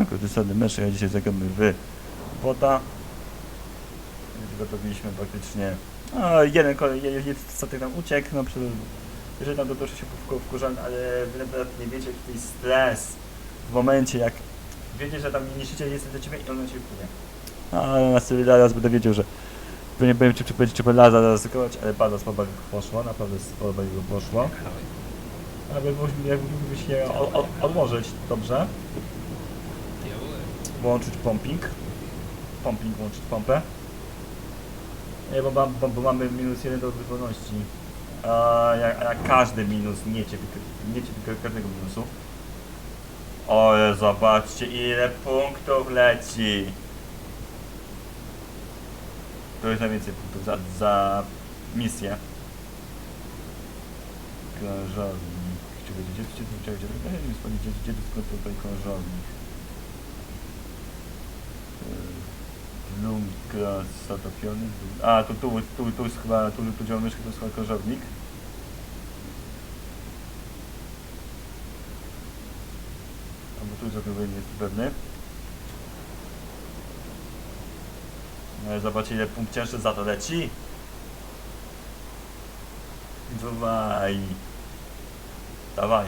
Siemanko, to jest Mesz, ja dzisiaj zagramy w Woda. Zgotowiliśmy praktycznie... A, jeden, jeden statek nam uciekł, no. Jeżeli tam doproszę się wkur- wkurzam, ale wy nawet nie wiecie jaki jest stres w momencie jak wiecie, że tam niszczyciel jest do ciebie i on na ciebie płynie. A na sobie zaraz będę wiedział, że nie powiem czy, czy będzie trzeba laza zaryzykować, ale bardzo słabo poszło, naprawdę słabo jego poszło. Ale jakby się odłożyć dobrze włączyć pumping. Pumping włączyć pompę. Nie, bo, bo, bo mamy minus 1 do wyporności. A, każdy minus nie cierpi, nie każdego minusu. Ale zobaczcie ile punktów leci. To jest najwięcej punktów za, za misję. Krążownik. Czy będzie gdzie tu gdzie tu gdzie tu gdzie tu gdzie tu gdzie tu gdzie tu Lumka zatopiony. A, tu, tu, tu, tu jest chyba, tu, tu działa myszka, to jest chyba krążownik. Albo tu zrobił, nie pewny. No zobaczcie ile punkt cięższy za to leci. Dawaj. Dawaj.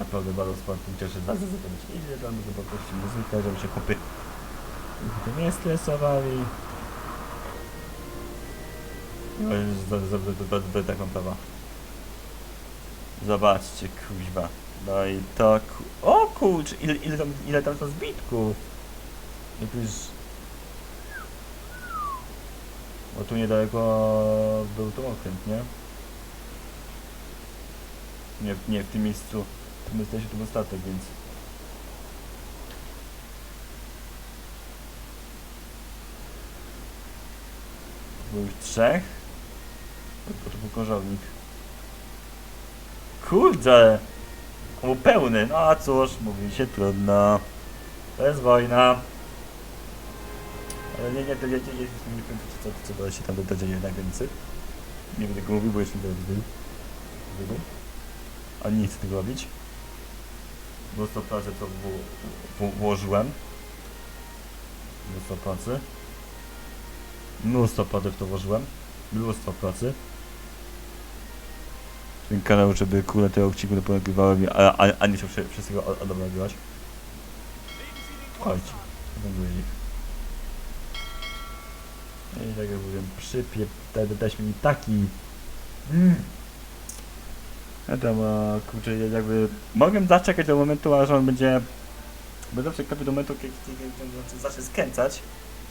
Naprawdę bardzo sporo punkt cieszy za to leci. Ile tam do wartości muzyka, żeby się chłopy nie stresowali. No za taką prawa. Zobaczcie, kuźba. No i to ku... O kurcz, ile, ile tam, ile tam to zbitków. Jak już... Bo tu niedaleko był to okręt, nie? Nie, nie w tym miejscu. My jesteśmy, tu był statek, więc... Było już trzech. To, był korzownik. Kurde! Był pełny, no a cóż, mówi się trudno. To jest wojna. Ale nie, nie, to nie, nie, nie, nie wiem, co, co, co się tam dzieje na granicy. Nie będę go mówił, bo jeszcze nie będę. A nie chcę tego robić. Mnóstwo pracy to wło- wło- włożyłem. Mnóstwo pracy. Mnóstwo pracy w to włożyłem. Mnóstwo pracy. Ten kanał, żeby kurde tego odcinku nie ponagrywałem, a, a, a nie się wszy- wszystkiego od- od nagrywać. Chodź. Będę ich. I tak jak mówiłem, przypie... Daj, daliśmy mi taki... Mm. A, kurczę, ja jakby... Mogłem zaczekać do momentu, aż on będzie... Będę czekał do momentu, kiedy on zacznie skręcać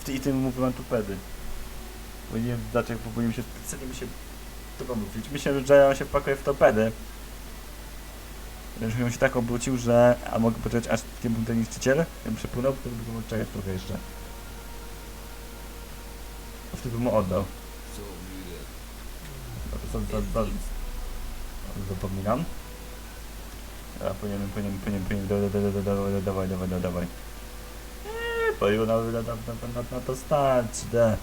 w i tym mówiłem torpedy. Powinienem zacząć, bo powinienem się specjalnie mi się tego mówić. Myślę, że on się wpakuje w torpedy. Już mi się tak obrócił, że... A mogę poczekać aż nie był ten niszczyciel? Ja bym przepłynął, to bym czekać trochę jeszcze. A wtedy bym mu oddał. No to za, za, za, zapominam. Ja powinienem, powinienem, powinienem, powinienem, da, da, da, da, da, da, dawaj, dawaj, dawaj, dawaj. Eee, Poju na, na, na, na, na, to stać, da.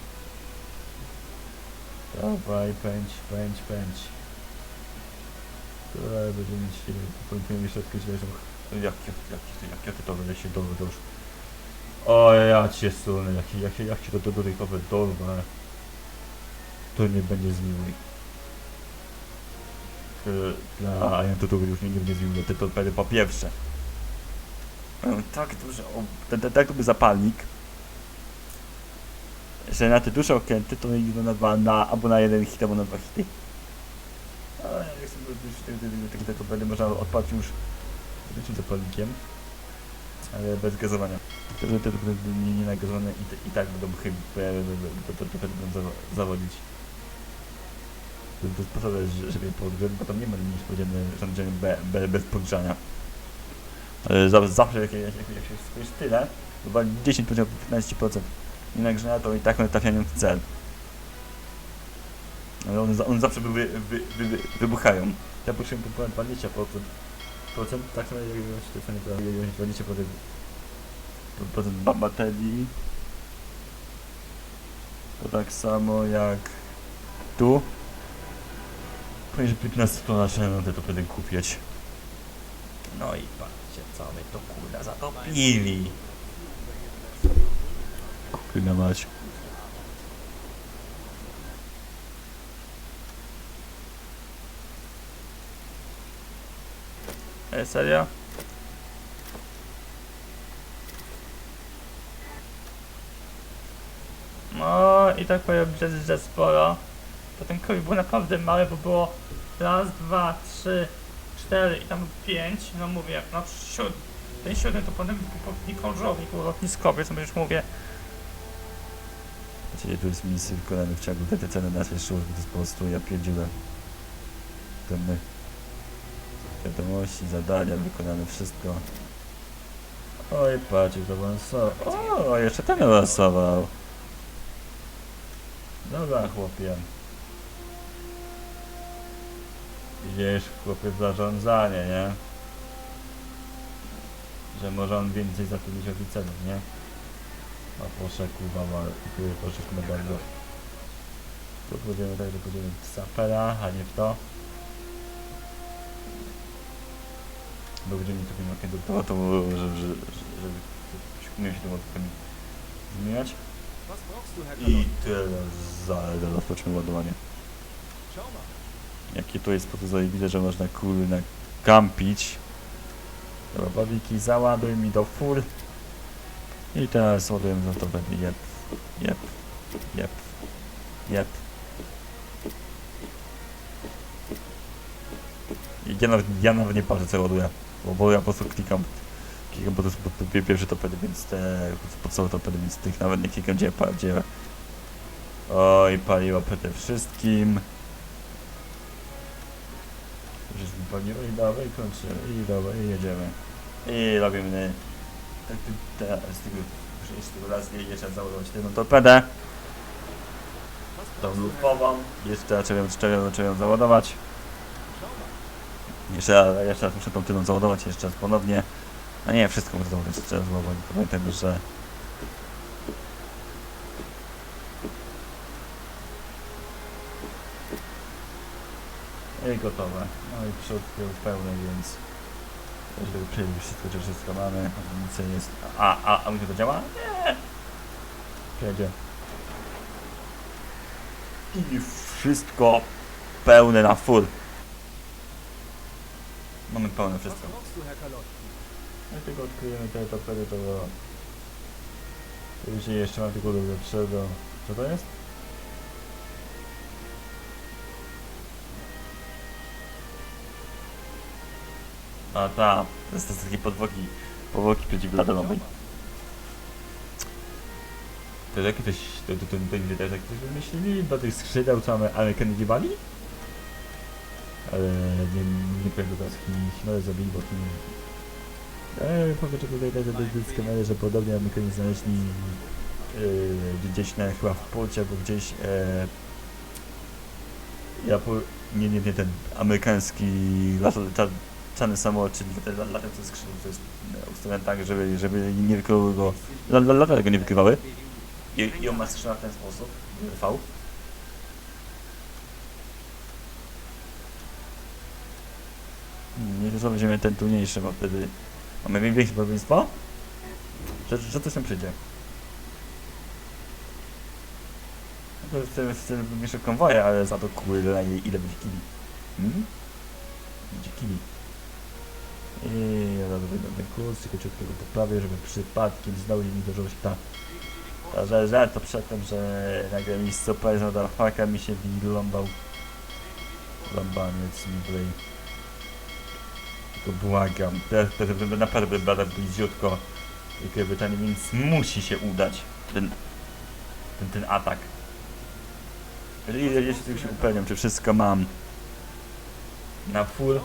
Dawaj, pędź, pędź, pędź. Tutaj będziemy powinniśmy mieć środki zwierząt. Jak, jak, jak, jak, jak to się dobrze, dobrze. O, ja cię sunę, jak, jak, jak ci to do, do będzie zmiły. Dla, a ja to, to już nie, zmiły, te torpedy po pierwsze. Mają tak ten, ten, tak duży zapalnik, że na te duże okręty to idą na dwa, na, albo na jeden hit, albo na dwa hity. Ale ja nie chcę już tego, tego torpedy można odpalić już zwykłym zapalnikiem, ale bez gazowania. Te te torpedy nie, nie nagazowane i, te- i tak będą chyba, będą zawo- zawodzić. Że- żeby je podgrzać, bo tam nie ma nic powiedziane, rządzenie be, be, bez podgrzania. Ale za, zawsze jak, jak, jak, jak się spojrzysz tyle, chyba 10 15% nie nagrzania, to i tak one trafiają w cel. Ale one zawsze wy, wy, wy, wy, wybuchają. Ja poczułem po ponad 20%. Procent, tak samo jak to jest nie 20% procent ba- baterii. To tak samo jak tu. Poniżej 15 ton na te to będę kupić. No i patrzcie, co my to kurwa zatopili. Kurwa mać. E, serio? No i tak powiem, że, że sporo. To ten koń był naprawdę mały, bo było raz, dwa, trzy, cztery i tam pięć. No mówię, no siód, ten siódmy to potem był kołżownik, był lotniskowy, co już mówię. Znaczy, tu jest misji wykonane w ciągu te ceny naszej służby, to jest po prostu ja pierdziłem. Ten wiadomości, zadania wykonane, wszystko. Oj, patrz, jak awansował. O, jeszcze ten awansował. Dobra, chłopie. Widzisz, chłopie, zarządzanie, nie? Że może on więcej zatrudnić oficerów, nie? A proszę, kurwa, ma, dziękuję, proszę, na bardzo. Tu pójdziemy tak, że pójdziemy w sapera, a nie w to. Bo będziemy tu miał kiedy to, to żeby, żeby, żeby umiał się tym odpowiednio zmieniać. I Kalot? teraz za, rozpoczniemy ładowanie. Jakie to jest po zajebiste, że można kurna kampić. Dobra, bawiki, załaduj mi do full. I teraz ładujemy za to będzie jeb, jeb, jeb, jeb. I ja nawet, ja nawet nie patrzę co ładuję, bo, bo ja po prostu klikam, klikam po prostu pierwsze topedy, więc te podstawowe topedy, więc tych nawet nie klikam gdzie, gdzie. Oj, paliło przede wszystkim. Paliło i dawaj, kończymy, i dawaj, i jedziemy. I robimy tak teraz z tego, jeszcze tego raz nie jeszcze załadować jedną torpedę, Was tą lufową, jeszcze trzeba trzeba ją, trzeba załadować. Jeszcze jeszcze raz muszę tą tylną załadować, jeszcze raz ponownie. A nie, wszystko muszę załadować raz, bo pamiętam, że... I gotowe. No i przód był pełny, więc... Żeby przejść wszystko, czy wszystko mamy, amunicja jest... A, a, a to działa? Nie! Jedzie. I wszystko pełne na full. Mamy pełne wszystko. Kalot? Jak tylko odkryjemy te torpedy, to było... Jeszcze mam tylko do lepszego... Co to jest? A ta, to jest, to takie podwoki, powłoki mal. To jest jakieś, to, to, to, to, to, to, jak ktoś wymyślili do tych skrzydeł, co mamy Amerykanów dziewali? Ale nie, nie powiem teraz Himalaj zabili, bo nie... Eee, powiem, że tutaj te skamery, że podobnie Amerykanie znaleźli yy, gdzieś na, chyba w porcie, albo gdzieś e, ja po, nie, nie, nie, ten amerykański lat- czarny samolot, czyli lat- latający skrzydeł, to jest e, ustawione tak, żeby, żeby nie wykrywały go, la- la- lata tego nie wykrywały. I, I on ma skrzydła w ten sposób. V. Hmm, Nie to weźmiemy ten trudniejszy, bo wtedy mamy większe prawdopodobieństwo, że, że to się przyjdzie. No to wtedy, wtedy mniejsze konwoje, ale za to kurde ile, będzie kili. Hmm? Będzie kili. I ja dobra, ten kurs, tylko ciutko go poprawię, żeby przypadkiem znowu nie zdarzyło się ta a że, że to przedtem, że nagle mi super motherfucka mi się wyląbał ląbaniec mi blej. Tylko błagam, teraz teraz będę naprawdę będę bliziutko Wielkiej Brytanii, więc musi się udać ten, ten, ten atak. Jeżeli jeszcze tylko się upewniam, czy wszystko mam na full,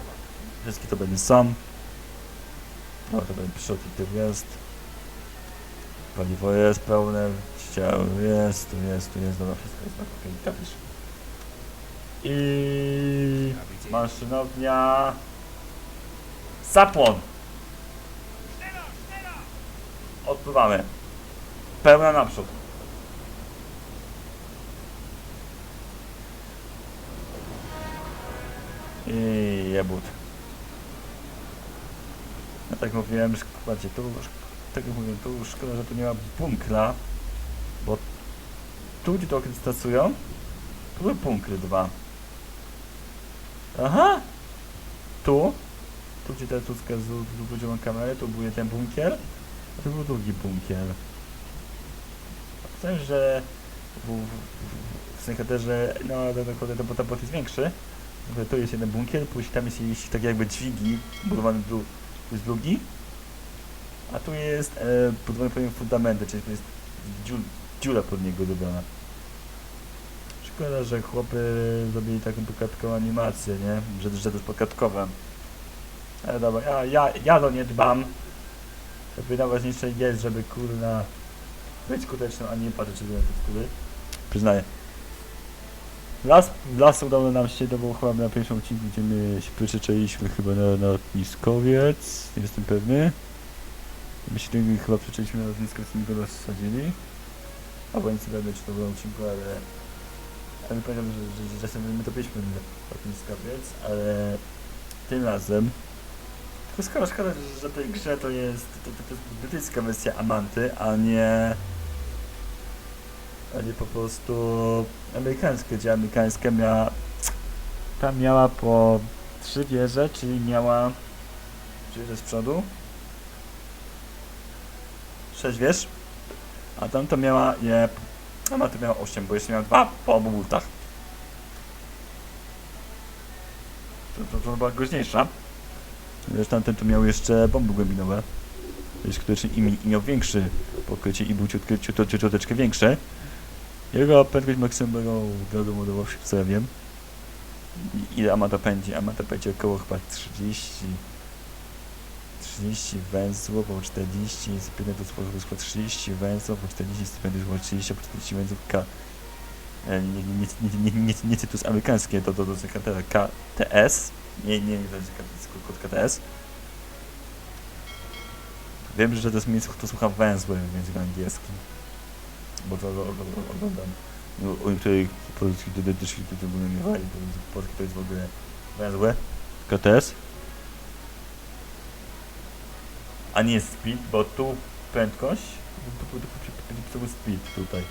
wszystkie to będą są. No będzie przód i tył jest. Paliwo jest pełne, ściał jest, tu jest, tu jest, dobra, wszystko jest na okej, kapisz. I maszynownia... Zapłon! Odpływamy. Pełna naprzód. I jebut. Tak mówiłem, słuchajcie, tu, tak jak mówię, tu szkoda, że tu nie ma bunkra, bo tu, gdzie to okres stosują, tu były bunkry dwa. Aha! Tu, tu gdzie teraz tu podziałem kamerę, tu był ten bunkier, a tu był drugi bunkier. Sensie, że w, w, w, że no, ten, ten, bot jest większy, tu jest jeden bunkier, później tam jest jakieś takie jakby dźwigi budowane tu jest drugi, a tu jest e, budowany powiem fundamenty, czyli jest dziu, dziura pod niego zrobiona. Szkoda, że chłopy zrobili taką pokatkową animację, nie? Że, że to jest pokatkowe. Ale dobra, ja, ja, ja to nie dbam. Żeby najważniejsze jest, żeby kurna być skuteczną, a nie patrzeć sobie na te skóry. Przyznaję. Las, las udało nam się, to było chyba na pierwszym odcinku, gdzie my się przyczeiliśmy chyba na, na lotniskowiec, nie jestem pewny. My się tym chyba przyczeiliśmy na lotniskowiec i go rozsadzili. Albo nic nie wiem, czy to było odcinku, ale... Ale pamiętam, że, że, że, sobie my topiliśmy na lotniskowiec, ale tym razem... Tylko skoro szkoda, że w tej grze to jest, to, to, to jest brytyjska wersja Amanty, a nie a nie po prostu amerykańskie, gdzie amerykańska miała tam miała po trzy wieże, czyli miała wieże z przodu? Sześć wież. A tam to miała je a ma to miała 8, bo jeszcze miała dwa po obu bultach to, to, to była groźniejsza. Wiesz, tamten to miał jeszcze bomby głębinowe Jest skutecznie i, mi- i miał większy pokrycie i był ciutkę, ciut, ciuteczkę większy jego prędkość maksymalną wiadomo do co ja wiem. Ile Amata pędzi? Amata pędzi około chyba 30 30 węzłów, po 40 spinę to sporo chyba 30 węzłów, po 40 spinę chyba 30, po 40 węzłów K e, nie, nie, nie, nie, cytus amerykańskie, to to, to KTS nie, nie, nie, to jest kod KTS Wiem, że to jest miejsce, to słucha węzły w języku angielskim bo to oglądam no, u niektórych polskich detektywów, którzy by miewali, bo polski to jest w ogóle węzłe, KTS, a nie speed, bo tu prędkość, tu był speed tutaj.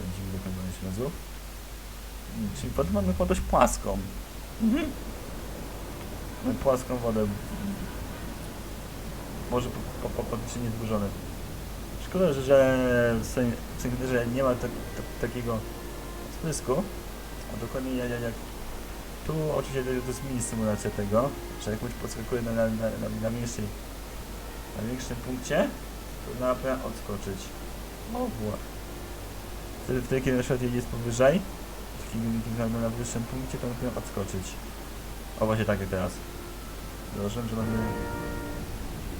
Będziemy dokonywać razu. Czyli wodę mamy dość płaską. Mhm. Mamy płaską wodę. Może po, po, po, po, nie zburzone. Szkoda, że, że, nie ma tak, tak, takiego spysku. A dokładnie jak, jak, tu oczywiście to, jest mini symulacja tego, że jak ktoś podskakuje na, na, na, na, na, większym punkcie, to na pewno odskoczyć. Była. Wtedy, wtedy kiedy na przykład jest powyżej, takim na, wyższym punkcie, to na odskoczyć. O, właśnie tak jak teraz. Zauważyłem, że mamy,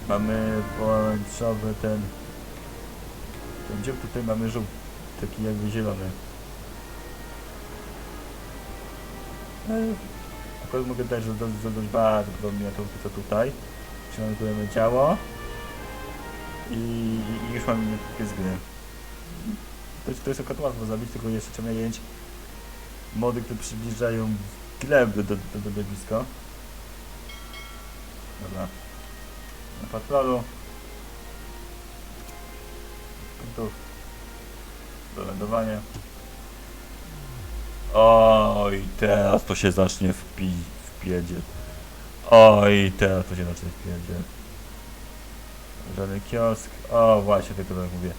mamy pomarańczowy ten dziób tutaj mamy żółty, taki jakby zielony. Akurat mogę dać, zadać bardzo podobnie to, co tutaj. Przywiązujemy działo i, i już mamy takie z gry. To to jest akurat łatwo zabić, tylko jeszcze trzeba mieć mody, które przybliżają gleb do, do, do, do blisko. Dobra. Na patrolu. Punktów do lądowania. Oj, teraz to się zacznie wpi wpiedzie. Oj, teraz to się zacznie wpiedzie. Żaden kiosk. O, właśnie, tylko tak mówię.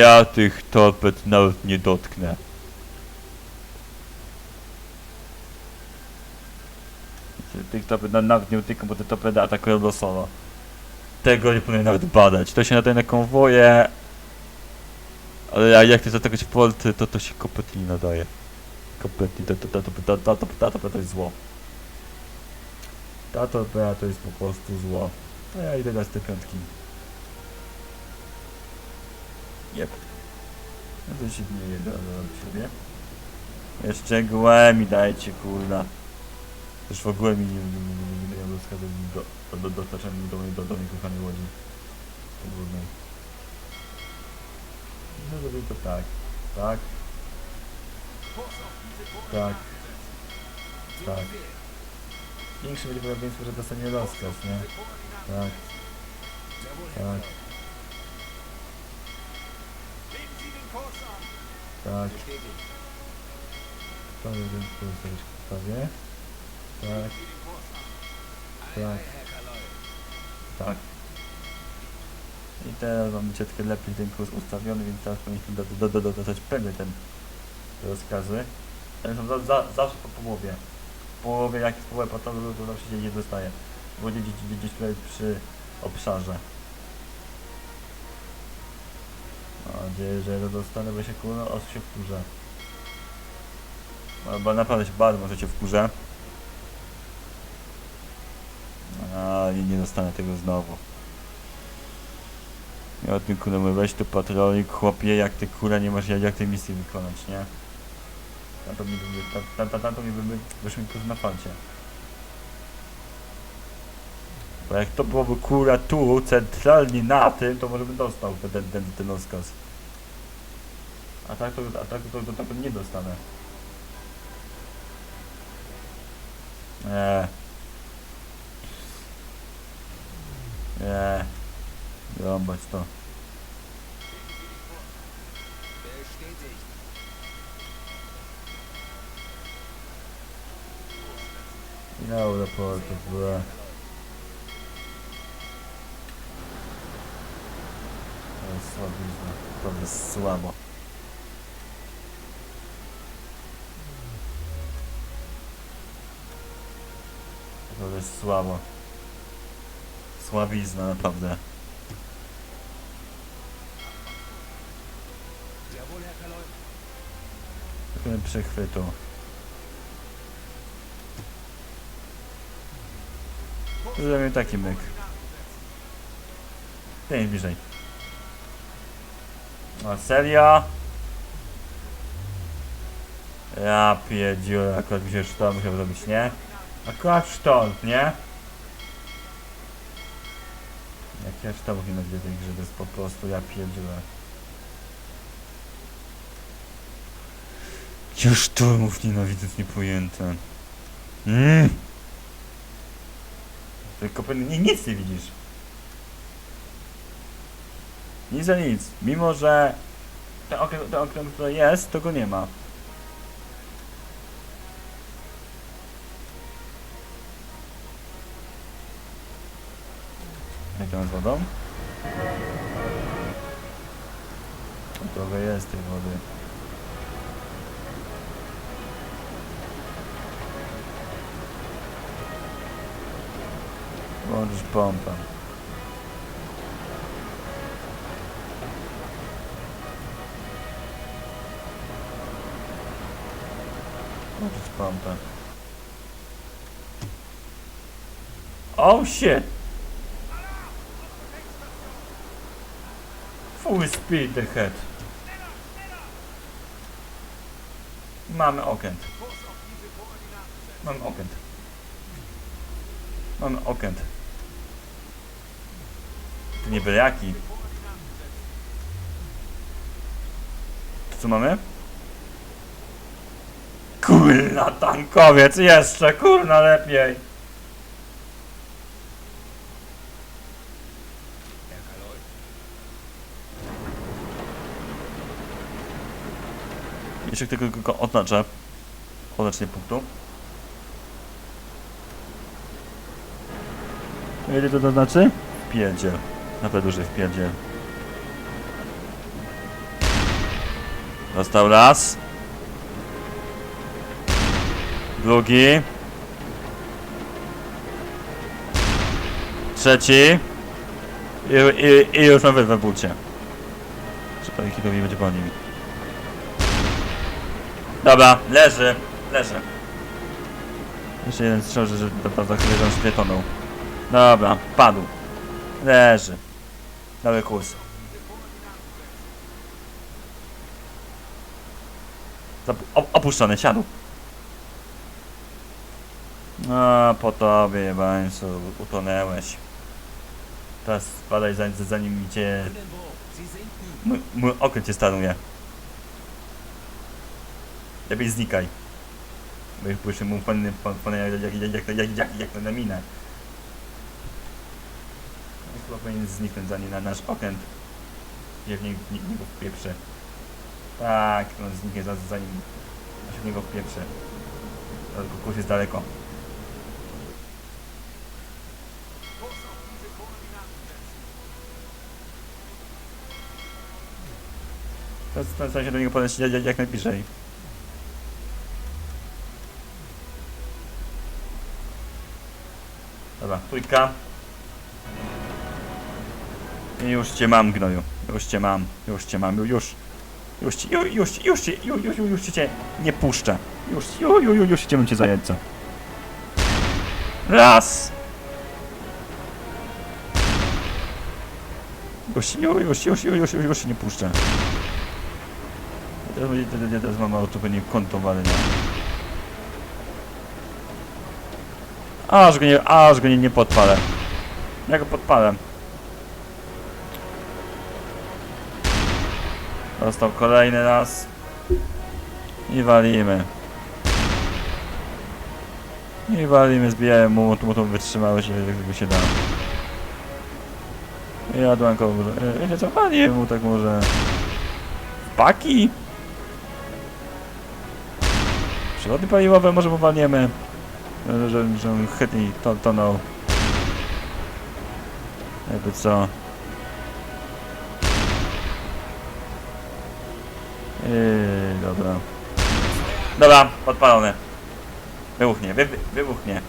Ja tych torped nawet nie dotknę. Tych torped na- nawet nie dotykam, bo te torpedy atakują losowo. Tego nie powinien nawet badać. To się nadaje na konwoje, ale jak- jak chcesz atakować porty, to to się kompletnie nie nadaje. Kompletnie, to, to, to, to, to, to, to, to, to, to jest zło. Ta torpeda to jest po prostu zło. No ja idę na te piątki. Jep. No to się nie do, do siebie. Jeszcze głębi dajcie, kurna. Też w ogóle mi nie, nie, nie, nie, nie dają rozkazu do, do, do, dostarczania do, do, do, do mojej kochanej łodzi. Podwodnej. No zrobię to tak. Tak. Tak. Tak. Większe będzie prawdopodobieństwo, że dostanie rozkaz, nie? Tak. Tak. Tak. To będziemy pozostać w podstawie. Tak. Tak. Tak. I teraz mamy ciutkę lepiej ten kurs ustawiony, więc teraz powinniśmy do, do, do, dodać pewnie ten te rozkazy. Ale za, za, zawsze po połowie. W połowie, jak jest połowa patowy, to zawsze się nie dostaje. Bo gdzieś, gdzieś, tutaj przy obszarze. Mam nadzieję, że dostanę, bo się kurwa, aż się wkurzę. No, Bo naprawdę się bardzo może się wkurzę. A i nie dostanę tego znowu. Ja o tym kurę mówię, weź tu patrolik, chłopie, jak ty kurę nie masz jak tej misji wykonać, nie? Tam to mi by, tam, tam, tam, to mi by, wyszło mi prostu na fancie. Bo jak to byłoby kurę tu, centralnie na tym, to może bym dostał ten, ten, ten, ten rozkaz. A tak to, a tak to, to, to, to nie dostanę. Eee. Eee. Rąbać to. No raportu, była. To jest słabizna. To jest słabo. To jest słabo. Słabizna naprawdę. Przechwytu. Zrobię taki myk. Pięć bliżej. A serio? Ja pierdziu, akurat mi się sztorm musiał zrobić, nie? Akurat sztorm, nie? Jak ja sztormów nienawidzę tej grze, to jest po prostu, ja pierdziule. Ja sztormów nienawidzę, niepojęte. Mm. Tylko pewnie ni- nic nie widzisz. Nic za nic. Mimo, że ten okręt, ten okręt który jest, to go nie ma. Jak to z wodą? Trochę jest tej wody. Włączysz pompę. Włączyć pompę. Oh shit! Full speed ahead. Mamy okręt. Mamy okręt. Mamy okręt. Nie byle jaki. To co mamy? Kurna tankowiec jeszcze, kurna lepiej. Jeszcze tylko go oznaczę. Oznaczenie punktu. Ile to znaczy? Wpierdziel. Naprawdę duży wpierdziel. Dostał raz. Drugi. Trzeci. I, i, i już mamy we bucie. Czy pan Hitowi będzie po nim. Dobra, leży, leży. Jeszcze jeden strzał, że, naprawdę że on sobie tonął. Dobra, padł. Leży. Zap- op- Opuszczony, siadł. No, po tobie, jebańcu, utonęłeś. Teraz spadaj zanim, cię... Mój, mój okręt cię stanuje. Lepiej znikaj. Bo ich były mu panny, pan, pan, jak, jak, jak, jak, jak, jak, jak na minę. Chyba powinien zniknąć zanim na nasz okręt. Gdzie w niego, w niego wpieprzy. Tak, on zniknie za- zanim się w niego wpieprzy. Tylko kurs jest daleko. Staram się do niego podejść jak, jak najbliżej. Dobra, trójka. Już cię mam, gnoju. Już cię mam, już cię mam, już. Już ci, już, już, już, ci- już, już, już, cię nie puszczę. Już, już, już, już, cię cię zajęć, co? Raz! Już, już, już, już, już, już, już nie puszczę. Teraz będzie, teraz, mam auto pewnie konto walenia. Aż go nie, aż go nie, nie podpalę. Ja go podpalę. Dostał kolejny raz. I walimy. I walimy, zbijają mu, mu tą ile jakby się da. Jadłem go, e, wiecie co, waliłem mu tak może... Paki? Przewody paliwowe może powalniemy. Że, że, że on to, tonął. Jakby co. dobra. Dobra, podpalone. Wybuchnie, wy, wy, wybuchnie.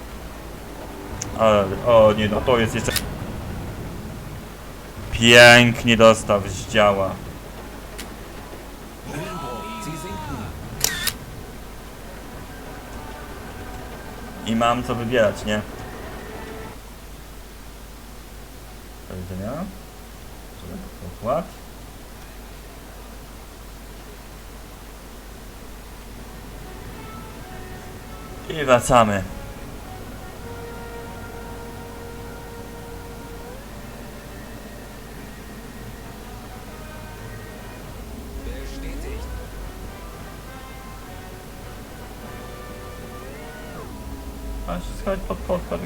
O, nie, no to jest jeszcze... Pięknie dostał z działa. I mam co wybierać, nie? Do widzenia. Pokład. I wracamy. Masz się pod pokład.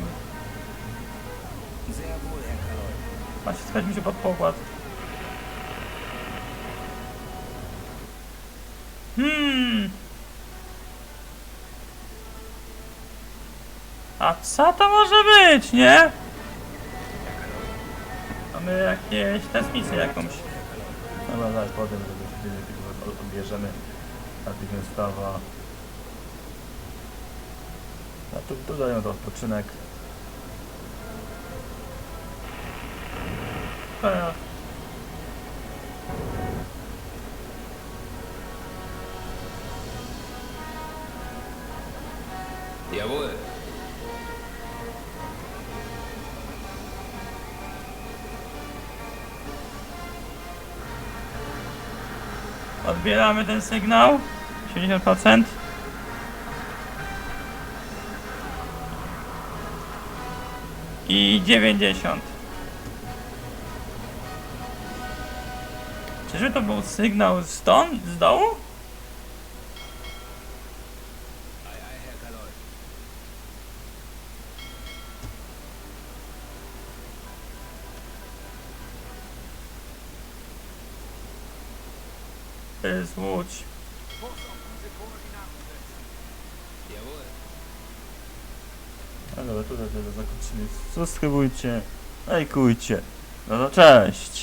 Masz się schować się pod pokład. A co to może być, nie? Mamy jakieś transmisję jakąś. Dobra, zaraz potem, tego odbierzemy natychmiastowo. A tu dodają to odpoczynek. A, Jawohl. Odbieramy ten sygnał. 70%. I 90. Czyżby to był sygnał stąd, z dołu? Jawohl. No dobra, tutaj teraz zakończymy. Subskrybujcie, lajkujcie. No to cześć.